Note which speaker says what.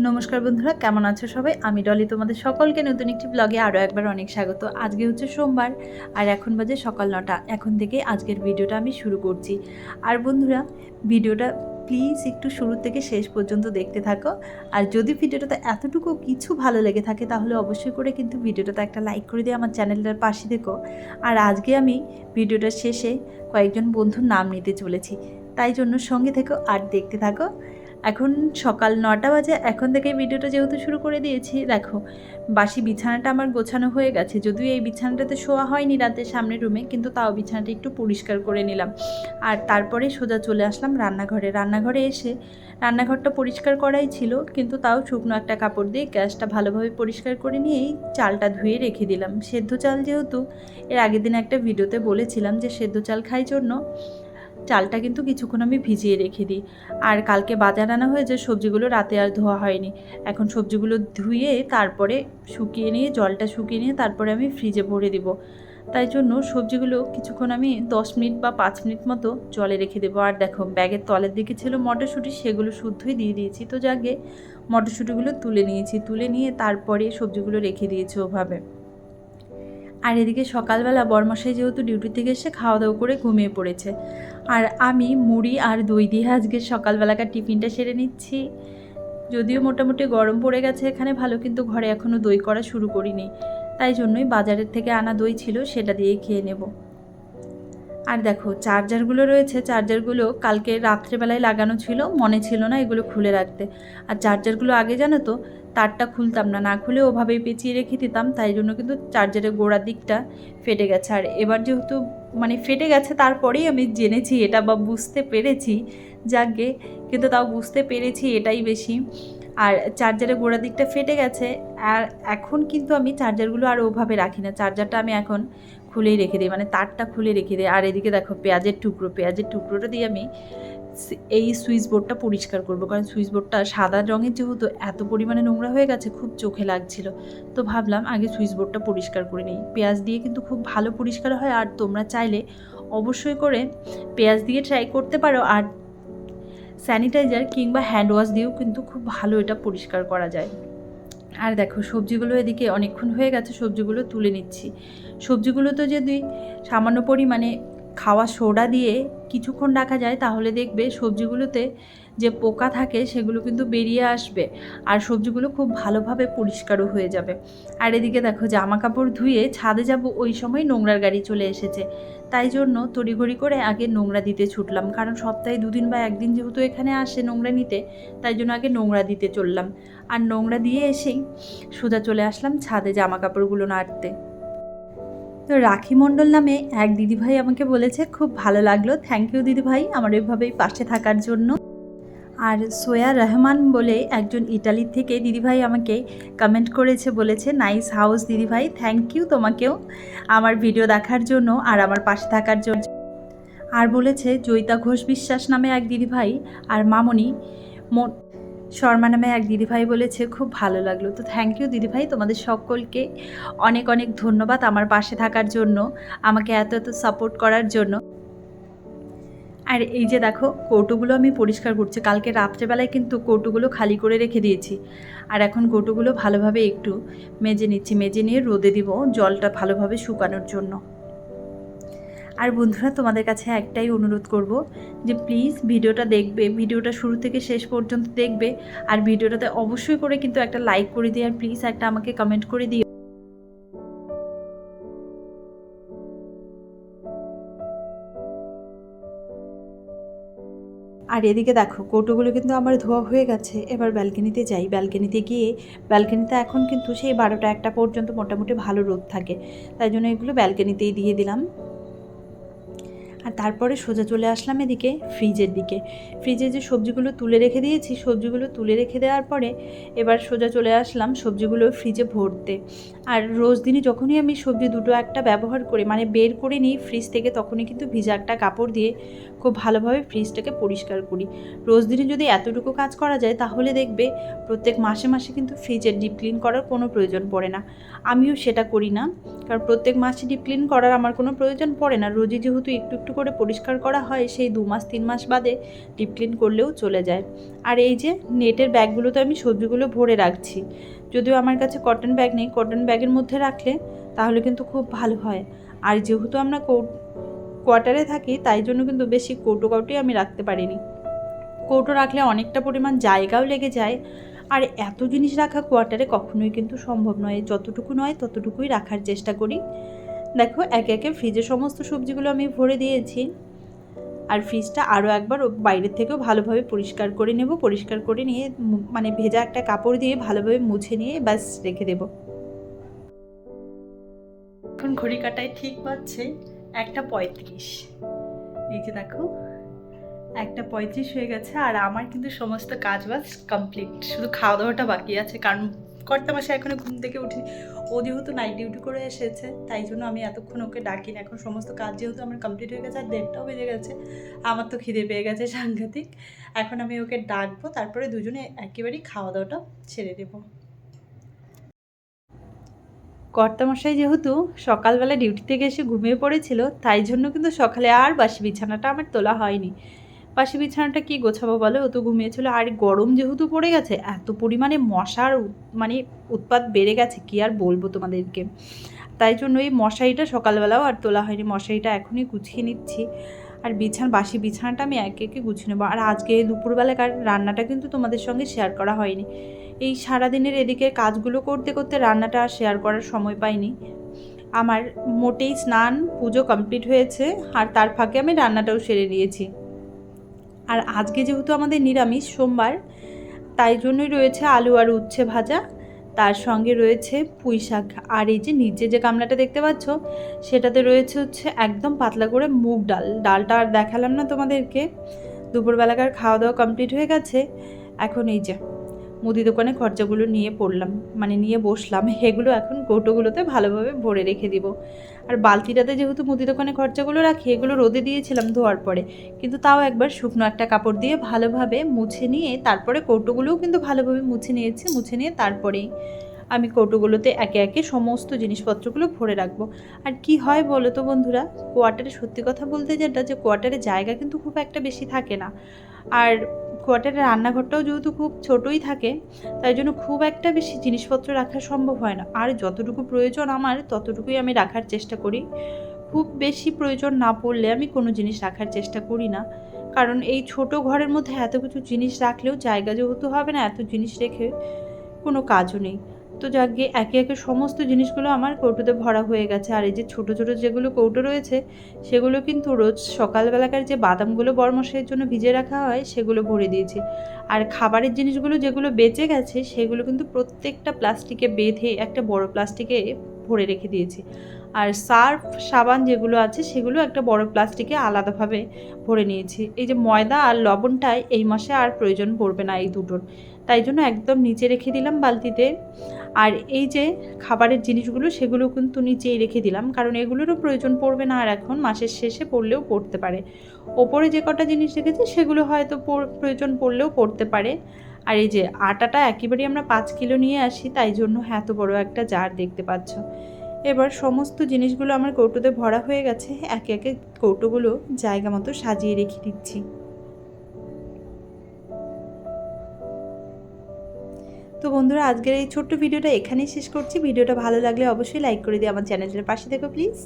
Speaker 1: নমস্কার বন্ধুরা, কেমন আছো সবাই? আমি ডলি, তোমাদের সকলকে নতুন একটি ব্লগে আরও একবার অনেক স্বাগত। আজকে হচ্ছে সোমবার, আর এখন বাজে সকাল নটা। এখন থেকে আজকের ভিডিওটা আমি শুরু করছি। আর বন্ধুরা, ভিডিওটা প্লিজ একটু শুরু থেকে শেষ পর্যন্ত দেখতে থাকো। আর যদি ভিডিওটাতে এতটুকু কিছু ভালো লেগে থাকে, তাহলে অবশ্যই করে কিন্তু ভিডিওটাতে একটা লাইক করে দিয়ে আমার চ্যানেলটার পাশে দেখো আর আজকে আমি ভিডিওটার শেষে কয়েকজন বন্ধুর নাম নিতে চলেছি। তাই জন্য সঙ্গে থেকো আর দেখতে থাকো। এখন সকাল নটা বাজে, এখন থেকে ভিডিওটা যেহেতু শুরু করে দিয়েছি, দেখো, বাসি বিছানাটা আমার গোছানো হয়ে গেছে। যদিও এই বিছানাটাতে শোয়া হয়নি রাতের সামনের রুমে, কিন্তু তাও বিছানাটা একটু পরিষ্কার করে নিলাম। আর তারপরে সোজা চলে আসলাম রান্নাঘরে। রান্নাঘরে এসে রান্নাঘরটা পরিষ্কার করাই ছিল, কিন্তু তাও শুকনো একটা কাপড় দিয়ে গ্যাসটা ভালোভাবে পরিষ্কার করে নিয়েই চালটা ধুয়ে রেখে দিলাম। সেদ্ধ চাল যেহেতু এর আগের দিন একটা ভিডিওতে বলেছিলাম যে সেদ্ধ চাল খাই জন্য চালটা কিন্তু কিছুক্ষণ আমি ভিজিয়ে রেখে দিই। আর কালকে বাজার আনা হয়েছে, সবজিগুলো রাতে আর ধোয়া হয়নি। এখন সবজিগুলো ধুয়ে তারপরে শুকিয়ে নিয়ে, জলটা শুকিয়ে নিয়ে তারপরে আমি ফ্রিজে ভরে দিব। তাই জন্য সবজিগুলো কিছুক্ষণ আমি দশ মিনিট বা পাঁচ মিনিট মতো জলে রেখে দেবো। আর দেখো, ব্যাগের তলের দিকে ছিল মটরশুঁটি, সেগুলো শুদ্ধই দিয়ে দিয়েছি। তো যাকে মটরশুঁটিগুলো তুলে নিয়েছি। তুলে নিয়ে তারপরে সবজিগুলো রেখে দিয়েছি ওভাবে। আর এদিকে সকালবেলা বরমশাই যেহেতু ডিউটি থেকে এসে খাওয়া দাওয়া করে ঘুমিয়ে পড়েছে। আর আমি, মুড়ি আর দই দিয়ে আজকে সকালবেলাকার টিফিনটা সেরে নিচ্ছি। যদিও মোটামুটি গরম পড়ে গেছে এখানে, ভালো কিন্তু ঘরে এখনও দই করা শুরু করিনি। তাই জন্যই বাজারের থেকে আনা দই ছিল, সেটা দিয়েই খেয়ে নেব। আর দেখো, চার্জারগুলো রয়েছে। চার্জারগুলো কালকে রাত্রেবেলায় লাগানো ছিল, মনে ছিল না এগুলো খুলে রাখতে। আর চার্জারগুলো আগে জানো তো তারটা খুলতাম না না খুলে ওভাবেই পেঁচিয়ে রেখে দিতাম, তাই জন্য কিন্তু চার্জারের গোড়ার দিকটা ফেটে গেছে। আর এবার যেহেতু মানে ফেটে গেছে, তারপরেই আমি জেনেছি, এটা বা বুঝতে পেরেছি, যাকে কিন্তু তাও বুঝতে পেরেছি এটাই বেশি। আর চার্জারের গোড়ার দিকটা ফেটে গেছে, আর এখন কিন্তু আমি চার্জারগুলো আর ওভাবে রাখি না, চার্জারটা আমি এখন খুলেই রেখে দিই মানে তারটা খুলে রেখে দিই। আর এদিকে দেখো, পেঁয়াজের টুকরো, পেঁয়াজের টুকরোটা দিয়ে আমি এই সুইচ বোর্ডটা পরিষ্কার করব, কারণ সুইচ বোর্ডটা সাদা রঙের যেহেতু এত পরিমাণে নোংরা হয়ে গেছে, খুব চোখে লাগছিল। তো ভাবলাম আগে সুইচ বোর্ডটা পরিষ্কার করে নিই। পেঁয়াজ দিয়ে কিন্তু খুব ভালো পরিষ্কার হয়, আর তোমরা চাইলে অবশ্যই করে পেঁয়াজ দিয়ে ট্রাই করতে পারো, আর স্যানিটাইজার কিংবা হ্যান্ড ওয়াশ দিয়েও কিন্তু খুব ভালো এটা পরিষ্কার করা যায়। আর দেখো, সবজিগুলো এদিকে অনেকক্ষণ হয়ে গেছে, সবজিগুলো তুলে নিচ্ছি। সবজিগুলো তো যদি সামান্য পরিমাণে খাওয়া সোডা দিয়ে কিছুক্ষণ রাখা যায়, তাহলে দেখবে সবজিগুলোতে যে পোকা থাকে সেগুলো কিন্তু বেরিয়ে আসবে আর সবজিগুলো খুব ভালোভাবে পরিষ্কারও হয়ে যাবে। আর এদিকে দেখো জামা কাপড় ধুয়ে ছাদে যাব, ওই সময় নোংরার গাড়ি চলে এসেছে। তাই জন্য তড়িঘড়ি করে আগে নোংরা দিতে ছুটলাম, কারণ সপ্তাহে দুদিন বা একদিন যেহেতু এখানে আসে নোংরা নিতে, তাই জন্য আগে নোংরা দিতে চললাম। আর নোংরা দিয়ে এসেই সোজা চলে আসলাম ছাদে জামা কাপড়গুলো নাড়তে। তো রাখি মণ্ডল নামে এক দিদিভাই আমাকে বলেছে, খুব ভালো লাগল। থ্যাংক ইউ দিদিভাই, আমার এভাবেই পাশে থাকার জন্য। আর সোয়া রহমান বলে একজন ইটালির থেকে দিদিভাই আমাকে কমেন্ট করেছে, বলেছে নাইস হাউস দিদিভাই থ্যাংক ইউ তোমাকেও আমার ভিডিও দেখার জন্য আর আমার পাশে থাকার জন্য। আর বলেছে, জয়িতা ঘোষ বিশ্বাস নামে এক দিদিভাই আর মামনি শর্মা নামে এক দিদিভাই বলেছে, খুব ভালো লাগল। তো থ্যাংক ইউ দিদিভাই, তোমাদের সকলকে অনেক অনেক ধন্যবাদ আমার পাশে থাকার জন্য, আমাকে এত এত সাপোর্ট করার জন্য। আর এই যে দেখো, কৌটোগুলো আমি পরিষ্কার করছি। কালকে রাত্রেবেলায় কিন্তু কৌটোগুলো খালি করে রেখে দিয়েছি। আর এখন কৌটোগুলো ভালোভাবে একটু মেজে নিচ্ছি। মেজে নিয়ে রোদে দিব, জলটা ভালোভাবে শুকানোর জন্য। আর বন্ধুরা, তোমাদের কাছে একটাই অনুরোধ করব যে প্লিজ ভিডিওটা দেখবে, ভিডিওটা শুরু থেকে শেষ পর্যন্ত দেখবে আর ভিডিওটাতে অবশ্যই করে কিন্তু একটা লাইক করে দিও আর প্লিজ একটা আমাকে কমেন্ট করে দিও। আর এদিকে দেখো, কৌটোগুলো কিন্তু আমার ধোয়া হয়ে গেছে, এবার ব্যালকনিতে যাই। ব্যালকনিতে গিয়ে, ব্যালকনিতে এখন কিন্তু সেই বারোটা একটা পর্যন্ত মোটামুটি ভালো রোদ থাকে, তাই জন্য এগুলো ব্যালকনিতেই দিয়ে দিলাম। আর তারপরে সোজা চলে আসলাম এদিকে ফ্রিজের দিকে। ফ্রিজে যে সবজিগুলো তুলে রেখে দিয়েছি, সবজিগুলো তুলে রেখে দেওয়ার পরে এবার সোজা চলে আসলাম সবজিগুলো ফ্রিজে ভরতে। আর রোজ দিনই যখনই আমি সবজি দুটো একটা ব্যবহার করি মানে বের করে নিই ফ্রিজ থেকে, তখনই কিন্তু ভিজা একটা কাপড় দিয়ে খুব ভালোভাবে ফ্রিজটাকে পরিষ্কার করি। রোজ দিনে যদি এতটুকু কাজ করা যায়, তাহলে দেখবে প্রত্যেক মাসে মাসে কিন্তু ফ্রিজের ডিপ ক্লিন করার কোনো প্রয়োজন পড়ে না। আমিও সেটা করি না, কারণ প্রত্যেক মাসে ডিপ ক্লিন করার আমার কোনো প্রয়োজন পড়ে না। রোজই যেহেতু একটু একটু একটু করে পরিষ্কার করা হয়, সেই দু মাস, তিন মাস বাদে ডিপ ক্লিন করলেও চলে যায়। আর এই যে নেটের ব্যাগগুলোতে আমি সবজিগুলো ভরে রাখছি, যদিও আমার কাছে কটন ব্যাগ নেই কটন ব্যাগের মধ্যে রাখলে তাহলে কিন্তু খুব ভালো হয়। আর যেহেতু আমরা কোয়ার্টারে থাকি, তাই জন্য কিন্তু বেশি কৌটো কাউটি আমি রাখতে পারিনি। কৌটো রাখলে অনেকটা পরিমাণ জায়গাও লেগে যায়। আর এত জিনিস রাখা কোয়ার্টারে কখনোই কিন্তু সম্ভব নয়। যতটুকু নয় ততটুকুই রাখার চেষ্টা করি। দেখো, একে একে ফ্রিজে সমস্ত সবজিগুলো আমি ভরে দিয়েছি। আর ফ্রিজটা আরও একবার বাইরের থেকেও ভালোভাবে পরিষ্কার করে নেব, পরিষ্কার করে নিয়ে মানে ভেজা একটা কাপড় দিয়ে ভালোভাবে মুছে নিয়ে ব্যাস রেখে দেব। এখন ঘড়ি কাটায় ঠিক পাচ্ছে একটা পঁয়ত্রিশ। এই যে দেখো, একটা পঁয়ত্রিশ হয়ে গেছে আর আমার কিন্তু সমস্ত কাজ বাজ কমপ্লিট শুধু খাওয়া দাওয়াটা বাকি আছে, কারণ কর্তা মাসে এখনও ঘুম থেকে উঠিনি। ও যেহেতু নাইট ডিউটি করে এসেছে, তাই জন্য আমি এতক্ষণ ওকে ডাকিনি। এখন সমস্ত কাজ যেহেতু আমার কমপ্লিট হয়ে গেছে, আর দেড়টাও বেজে গেছে, আমার তো খিদে পেয়ে গেছে সাংঘাতিক। এখন আমি ওকে ডাকবো, তারপরে দুজনে একেবারেই খাওয়া দাওয়াটা ছেড়ে দেবো কর্তামশাই যেহেতু সকালবেলা ডিউটি থেকে এসে ঘুমিয়ে পড়েছিল, তাই জন্য কিন্তু সকালে আর বাসি বিছানাটা আমার তোলা হয়নি। বাসি বিছানাটা কি গোছাবো বলো? ও তো ঘুমিয়েছিল। আর গরম যেহেতু পড়ে গেছে, এত পরিমাণে মশার মানে উৎপাত বেড়ে গেছে, কি আর বলব তোমাদেরকে? তাই জন্য এই মশারিটা সকালবেলাও আর তোলা হয়নি। মশারিটা এখনই গুছিয়ে নিচ্ছি। আর বিছানা, বাসি বিছানাটা আমি একে একে গুছিয়ে নেব। আর আজকে দুপুরবেলাকার রান্নাটা কিন্তু তোমাদের সঙ্গে শেয়ার করা হয়নি। এই সারাদিনের এদিকে কাজগুলো করতে করতে রান্নাটা আর শেয়ার করার সময় পাইনি। আমার মোটেই স্নান, পুজো কমপ্লিট হয়েছে। আর তার ফাঁকে আমি রান্নাটাও সেরে নিয়েছি। আর আজকে যেহেতু আমাদের নিরামিষ সোমবার, তাই জন্যই রয়েছে আলু আর উচ্ছে ভাজা। তার সঙ্গে রয়েছে পুঁই শাক। আর এই যে নিচে যে গামলাটা দেখতে পাচ্ছ, সেটাতে রয়েছে হচ্ছে একদম পাতলা করে মুগ ডাল। ডালটা আর দেখালাম না তোমাদেরকে। দুপুরবেলাকার খাওয়া দাওয়া কমপ্লিট হয়ে গেছে। এখন এই যে মুদি দোকানে খরচাগুলো নিয়ে পড়লাম মানে নিয়ে বসলাম। এগুলো এখন কৌটোগুলোতে ভালোভাবে ভরে রেখে দিব। আর বালতিটাতে যেহেতু মুদি দোকানে খরচাগুলো রাখি, এগুলো রোদে দিয়েছিলাম ধোয়ার পরে। কিন্তু তাও একবার শুকনো একটা কাপড় দিয়ে ভালোভাবে মুছে নিয়ে, তারপরে কৌটোগুলোও কিন্তু ভালোভাবে মুছে নিয়েছি, মুছে নিয়ে তারপরেই আমি কৌটোগুলোতে একে একে সমস্ত জিনিসপত্রগুলো ভরে রাখব। আর কি হয় বলো তো বন্ধুরা, কোয়ার্টারে সত্যি কথা বলতে যেটা, যে কোয়ার্টারে জায়গা কিন্তু খুব একটা বেশি থাকে না। আর কোয়ার্টারে রান্নাঘরটাও যেহেতু খুব ছোটই থাকে, তাই জন্য খুব একটা বেশি জিনিসপত্র রাখা সম্ভব হয় না। আর যতটুকু প্রয়োজন আমার, ততটুকুই আমি রাখার চেষ্টা করি। খুব বেশি প্রয়োজন না পড়লে আমি কোনো জিনিস রাখার চেষ্টা করি না। কারণ এই ছোট ঘরের মধ্যে এত কিছু জিনিস রাখলেও জায়গা যেহেতু হবে না, এত জিনিস রেখে কোনো কাজও নেই। তো যাকে একে একে সমস্ত জিনিসগুলো আমার কৌটোতে ভরা হয়ে গেছে। আর এই যে ছোট ছোট যেগুলো কৌটো রয়েছে, সেগুলো কিন্তু রোজ সকালবেলাকার যে বাদামগুলো বরমশের জন্য ভিজে রাখা হয়, সেগুলো ভরে দিয়েছি। আর খাবারের জিনিসগুলো যেগুলো বেঁচে গেছে, সেগুলো কিন্তু প্রত্যেকটা প্লাস্টিকে বেঁধে একটা বড় প্লাস্টিকে ভরে রেখে দিয়েছি। আর সার্ফ সাবান যেগুলো আছে, সেগুলো একটা বড় প্লাস্টিকে আলাদাভাবে ভরে নিয়েছি। এই যে ময়দা আর লবণটাই এই মাসে আর প্রয়োজন পড়বে না এই দুটোর। তাই জন্য একদম নিচে রেখে দিলাম বালতিতে। আর এই যে খাবারের জিনিসগুলো, সেগুলো কিন্তু নিচেই রেখে দিলাম। কারণ এগুলোরও প্রয়োজন পড়বে না, আর এখন মাসের শেষে পড়লেও পড়তে পারে। ওপরে যে কটা জিনিস রেখেছি, সেগুলো হয়তো প্রয়োজন পড়লেও পড়তে পারে। আর এই যে আটাটা একেবারেই আমরা পাঁচ কিলো নিয়ে আসি, তাই জন্য এত বড় একটা জার দেখতে পাচ্ছ। এবার সমস্ত জিনিসগুলো আমার কৌটোতে ভরা হয়ে গেছে। একে একে কৌটোগুলো জায়গা মতো সাজিয়ে রেখে দিচ্ছি। তো বন্ধুরা, আজকের এই ছোট্ট ভিডিওটা এখানেই শেষ করছি। ভিডিওটা ভালো লাগলে অবশ্যই লাইক করে দিয়ে আমার চ্যানেলের পাশে দেখো প্লিজ